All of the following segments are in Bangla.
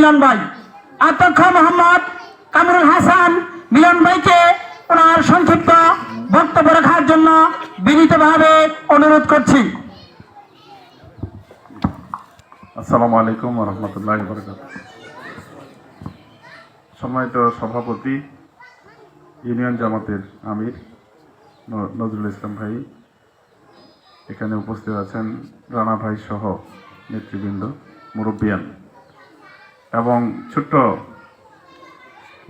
মিলন ভাই। অধ্যক্ষ মোহাম্মদ কামরুল হাসান মিলন ভাইকে ওনার সংক্ষিপ্ত বক্তব্য রাখার জন্য বিনীতভাবে অনুরোধ করছি। আসসালামু আলাইকুম রহমতুল্লাহ সম্মানিত সভাপতি, ইউনিয়ন জামাতের আমির নজরুল ইসলাম ভাই, এখানে উপস্থিত আছেন রানা ভাই সহ নেতৃবৃন্দ, মুরব্বিয়ান। এবং ছোট্ট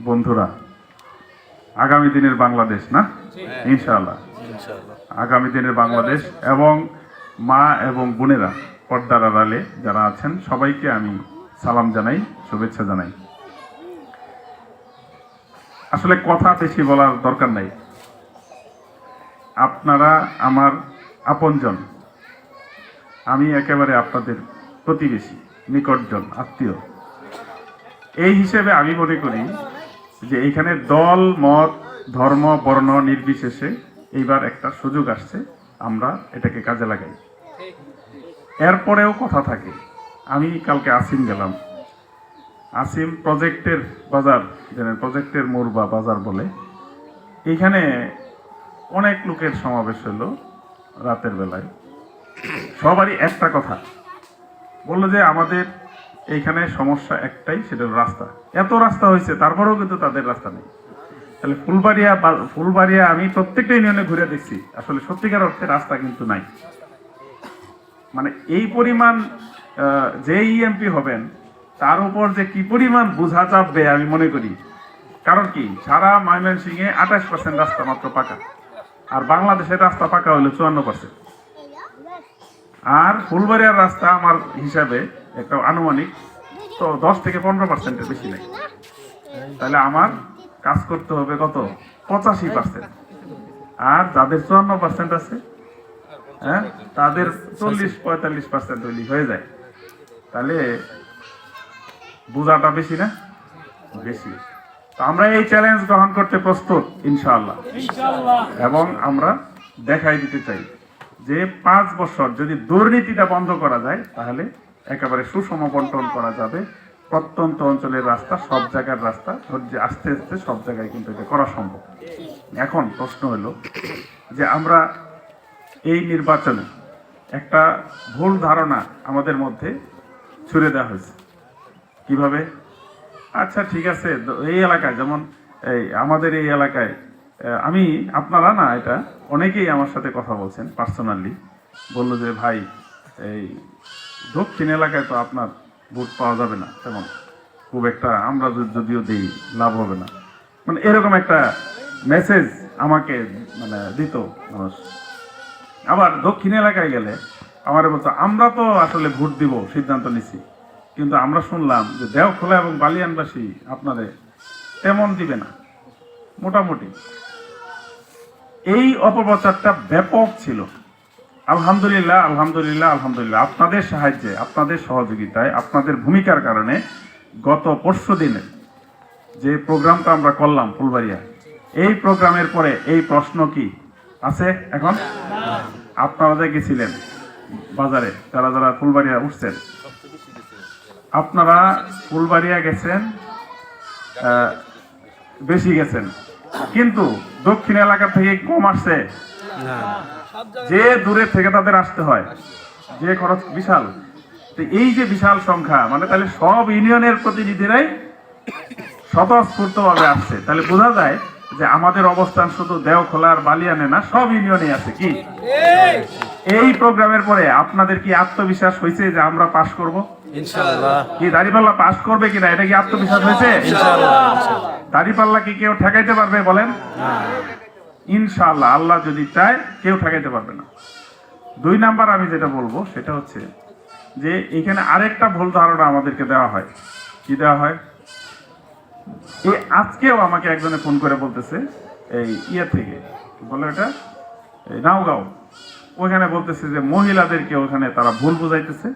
বন্ধুরা আগামী দিনের বাংলাদেশ না? ইনশাআল্লাহ। আগামী দিনের বাংলাদেশ এবং মা এবং বোনেরা পর্দার আড়ালে যারা আছেন সবাইকে আমি সালাম জানাই শুভেচ্ছা জানাই। আসলে কথা বেশি বলার দরকার নাই। আপনারা আমার আপনজন। আমি একেবারে আপনাদের প্রতিবেশী নিকটজন আত্মীয়। এই হিসেবে আমি মনে করি যে এখানে দল, মত, ধর্ম, বর্ণ নির্বিশেষে এইবার একটা সুযোগ আসছে, আমরা এটাকে কাজে লাগাই। এরপরেও কথা থাকে। আমি কালকে আসিম গেলাম। আসিম প্রজেক্টের বাজার জানেন প্রজেক্টের মোড় বা বাজার বলে। এইখানে অনেক লোকের সমাবেশ হলো রাতের বেলায়। সবারই একটা কথা। বলল যে আমাদের এইখানে সমস্যা একটাই, সেটা রাস্তা। এত রাস্তা হয়েছে, তারপরেও কিন্তু তাদের রাস্তা নেই। তাহলে ফুলবাড়িয়া ফুলবাড়িয়া আমি প্রত্যেকটা ইউনিয়নে ঘুরে দেখছি, আসলে সত্যিকার অর্থে রাস্তা কিন্তু নাই। মানে এই পরিমাণ যে ইএমপি হবেন, তার উপর যে কি পরিমাণ বোঝা চাপবে আমি মনে করি। কারণ কি, সারা ময়মনসিংহে আঠাশ পার্সেন্ট রাস্তা মাত্র পাকা, আর বাংলাদেশের রাস্তা পাকা হলো চুয়ান্ন পার্সেন্ট আর ফুলবাড়িয়ার রাস্তা আমার হিসাবে একটা আনুমানিক তো দশ থেকে পনেরো পার্সেন্টের বেশি নেই। তাহলে আমার কাজ করতে হবে কত? পঁচাশি পার্সেন্ট আর যাদের চুয়ান্ন পার্সেন্ট আছে হ্যাঁ তাদের চল্লিশ পঁয়তাল্লিশ পার্সেন্ট তৈরি হয়ে যায়। তাহলে বোঝাটা বেশি না? বেশি। তো আমরা এই চ্যালেঞ্জ গ্রহণ করতে প্রস্তুত ইনশাআল্লাহ। এবং আমরা দেখাই দিতে চাই যে পাঁচ বছর যদি দুর্নীতিটা বন্ধ করা যায় তাহলে একেবারে সুষম বন্টন করা যাবে। প্রত্যন্ত অঞ্চলের রাস্তা সব জায়গার রাস্তা ধৈর্য আস্তে আস্তে সব জায়গায় কিন্তু এটা করা সম্ভব। এখন প্রশ্ন হলো যে আমরা এই নির্বাচনে একটা ভুল ধারণা আমাদের মধ্যে ছুড়ে দেওয়া হয়েছে। কীভাবে? আচ্ছা ঠিক আছে এই এলাকায় যেমন এই আমাদের এই এলাকায় আমি আপনারা না এটা অনেকেই আমার সাথে কথা বলছেন পার্সোনালি বলল যে ভাই এই দক্ষিণ এলাকায় তো আপনার ভোট পাওয়া যাবে না, তেমন। খুব একটা আমরা যদিও দিই, লাভ হবে না। মানে এরকম একটা মেসেজ আমাকে মানে দিত মানুষ। আবার দক্ষিণ এলাকায় গেলে আমার বলতো, আমরা তো আসলে ভোট দিব, সিদ্ধান্ত নিছি। কিন্তু আমরা শুনলাম যে দেওখোলা এবং বালিয়ানবাসী আপনাদের তেমন দিবে না, মোটামুটি। এই অপপ্রচারটা ব্যাপক ছিল। আলহামদুলিল্লাহ আলহামদুলিল্লাহ আলহামদুলিল্লাহ। আপনাদের সাহায্যে, আপনাদের সহযোগিতায়, আপনাদের ভূমিকার কারণে গত পরশু দিনে যে প্রোগ্রামটা আমরা করলাম ফুলবাড়িয়া, এই প্রোগ্রামের পরে এই প্রশ্ন কি আছে এখন? আপনারা যে গেছিলেন বাজারে, যারা যারা ফুলবাড়িয়া উঠছেন, আপনারা ফুলবাড়িয়া গেছেন বেশি গেছেন। কিন্তু দক্ষিণ এলাকা থেকে কম আসছে। যে দূরে থেকে তাদের আসতে হয় যে খরচ বিশাল। তো এই যে বিশাল সংখ্যা মানে তাহলে সব ইউনিয়নের প্রতিনিধিরাই স্বতঃস্ফূর্ত ভাবে আসছে। তাহলে বোঝা যায় যে আমাদের অবস্থান শুধু দেওখোলা আর বালিয়ানে না সব ইউনিয়নে আছে কি? এই! প্রোগ্রামের পরে আপনাদের কি আত্মবিশ্বাস হয়েছে যে আমরা পাশ করব? কি দাঁড়িপাল্লা পাশ করবে কিনা এটা কি আত্মবিশ্বাস হয়েছে? দাঁড়িপাল্লা কি কেউ ঠেকাইতে পারবে বলেন? ইনশাআল্লাহ আল্লাহ যদি চায়, কেউ ঠেকাইতে পারবে না। দুই নাম্বার আমি যেটা বলব, সেটা হচ্ছে যে এখানে আরেকটা ভুল ধারণা আমাদেরকে দেওয়া হয়। কি দেওয়া হয়? এই আজকেও আমাকে একজনে ফোন করে বলতেছে, এই ইয়ে থেকে বলে এটা? নাওগাঁও। ওইখানে বলতেছে যে মহিলাদেরকে ওখানে তারা ভুল বুঝাইতেছে।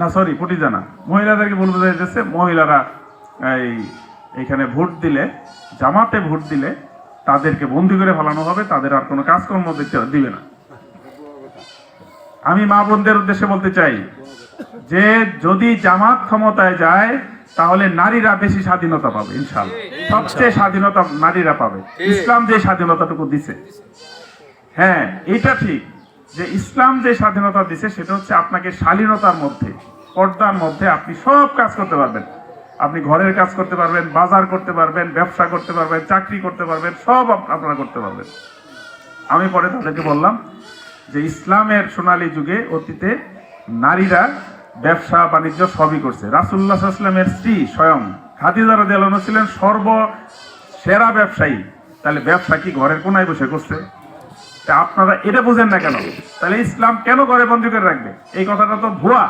না সরি পটিজানা। মহিলাদেরকে ভুল বুঝাইতেছে, মহিলারা এই এখানে ভোট দিলে, জামাতে ভোট দিলে তাদেরকে বন্দি করে ফেলানো হবে, তাদের আর কোনো কাজকর্ম দিবে না। আমি মা বোনদের উদ্দেশ্যে বলতে চাই, যে যদি জামাত ক্ষমতায় যায়, তাহলে নারীরা বেশি স্বাধীনতা পাবে ইনশাল্লাহ সবচেয়ে স্বাধীনতা নারীরা পাবে। ইসলাম যে স্বাধীনতাটুকু দিছে। হ্যাঁ এটা ঠিক যে ইসলাম যে স্বাধীনতা দিছে, সেটা হচ্ছে আপনাকে শালীনতার মধ্যে, পর্দার মধ্যে আপনি সব কাজ করতে পারবেন। আপনি ঘরের কাজ করতে পারবেন, বাজার করতে পারবেন, ব্যবসা করতে পারবেন, চাকরি করতে পারবেন, সব আপনারা করতে পারবেন। আমি পরে তাদেরকে বললাম যে ইসলামের সোনালী যুগে অতীতে নারীরা ব্যবসা, বাণিজ্য সবই করছে। রাসুল্লাহ ইসলামের স্ত্রী স্বয়ং খাদিজা আনহা ছিলেন সর্ব সেরা ব্যবসায়ী। তাহলে ব্যবসা কি ঘরের কোনায় বসে করছে? তা আপনারা এটা বুঝেন না কেন? তাহলে ইসলাম কেন ঘরে বন্দি করে রাখবে? এই কথাটা তো ভুয়া।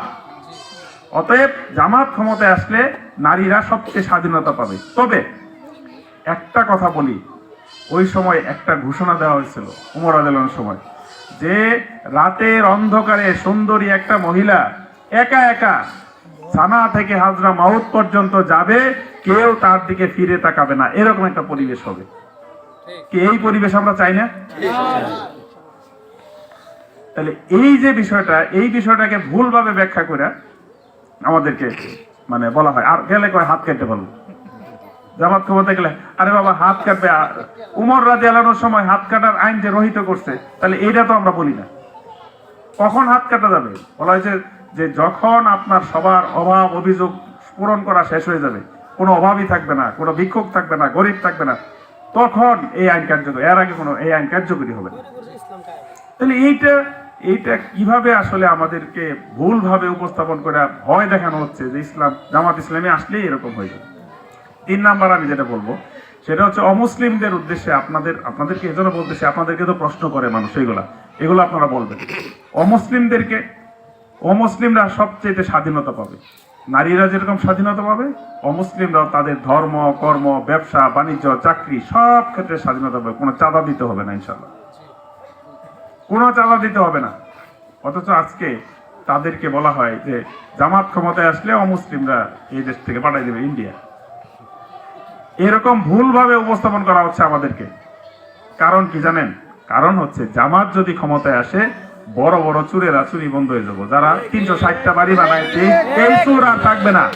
অতএব জামাত ক্ষমতায় আসলে নারীরা সবচেয়ে স্বাধীনতা পাবে। তবে একটা কথা বলি, ওই সময় একটা ঘোষণা দেওয়া হয়েছিল, উমর আদালনের সময়, যে রাতের অন্ধকারে সুন্দরী একটা মহিলা একা একা সানা থেকে হাজরা মাউত পর্যন্ত যাবে, কেউ তার দিকে ফিরে তাকাবে না। এরকম একটা পরিবেশ হবে। কি এই পরিবেশ আমরা চাই না? তাহলে এই যে বিষয়টা, এই বিষয়টাকে ভুলভাবে ব্যাখ্যা করে আমাদেরকে মানে বলা হয়। আর গেলে কয়, হাত কেটে বলব জামাত ক্ষমতা গেলে, আরে বাবা, হাত কাটবে। উমর রাজি আলানোর সময় হাত কাটার আইন যে রহিত করছে, তাহলে এইটা তো আমরা বলি না। কখন হাত কাটা যাবে? বলা হয়েছে যে যখন আপনার সবার অভাব, অভিযোগ পূরণ করা শেষ হয়ে যাবে, কোনো অভাবই থাকবে না, কোনো ভিক্ষুক থাকবে না, গরিব থাকবে না, তখন এই আইন কার্যকরী, এর আগে কোনো এই আইন কার্যকরী হবে না। তাহলে এইটা এইটা কীভাবে আসলে আমাদেরকে ভুলভাবে উপস্থাপন করে ভয় দেখানো হচ্ছে যে ইসলাম, জামাত ইসলামে আসলেই এরকম হয়ে যাবে? তিন নাম্বার আমি যেটা বলব, সেটা হচ্ছে অমুসলিমদের উদ্দেশ্যে আপনাদের, আপনাদেরকে এজন্য বলতেছি আপনাদেরকে তো প্রশ্ন করে মানুষ এইগুলা এগুলো আপনারা বলবেন। অমুসলিমদেরকে, অমুসলিমরা সবচেয়ে স্বাধীনতা পাবে। নারীরা যেরকম স্বাধীনতা পাবে, অমুসলিমরাও তাদের ধর্ম, কর্ম, ব্যবসা, বাণিজ্য, চাকরি সব ক্ষেত্রে স্বাধীনতা পাবে। কোনো চাঁদা দিতে হবে না, ইনশাল্লাহ। চাঁদা দিতে হবে না। অথচ আজকে তাদেরকে বলা হয় যে, জামাত ক্ষমতায় আসলে অমুসলিমরা এই দেশ থেকে পাঠাই দেবে, ইন্ডিয়া। এরকম ভুলভাবে উপস্থাপন করা হচ্ছে আমাদেরকে। কারণ কি জানেন? কারণ হচ্ছে জামাত যদি ক্ষমতায় আসে, বড় বড় চুরেরা চুরি বন্ধ হয়ে যাব। যারা তিনশো ষাটটা বাড়ি বানায় এই- চুর আর থাকবে না।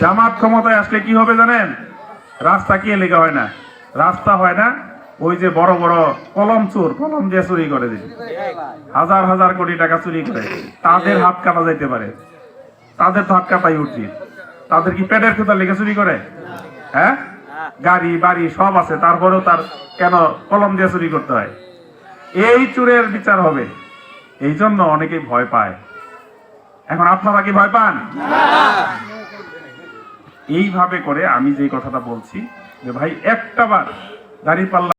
জামাত ক্ষমতায় আসলে কি হবে জানেন? রাস্তা কি লেগে হয় না? রাস্তা হয় না ওই যে বড় বড় কলম চোর, কলম দিয়ে চুরি করে দিবে হাজার হাজার কোটি টাকা চুরি করে। তাদের হাত কাটা যাইতে পারে। তাদের তো হাত কাটাই উচিত। তাদের কি পেটের কোথা লেগে চুরি করে? হ্যাঁ? গাড়ি, বাড়ি সব আছে। তারপরেও তার কেন কলম দিয়ে চুরি করতে হয়? এই চুরের বিচার হবে। এই জন্য অনেকেই ভয় পায়। এখন আপনারা কি ভয় পান? এইভাবে করে আমি যে কথাটা বলছি, যে ভাই, একটা বার দাঁড়িয়ে পাল্লা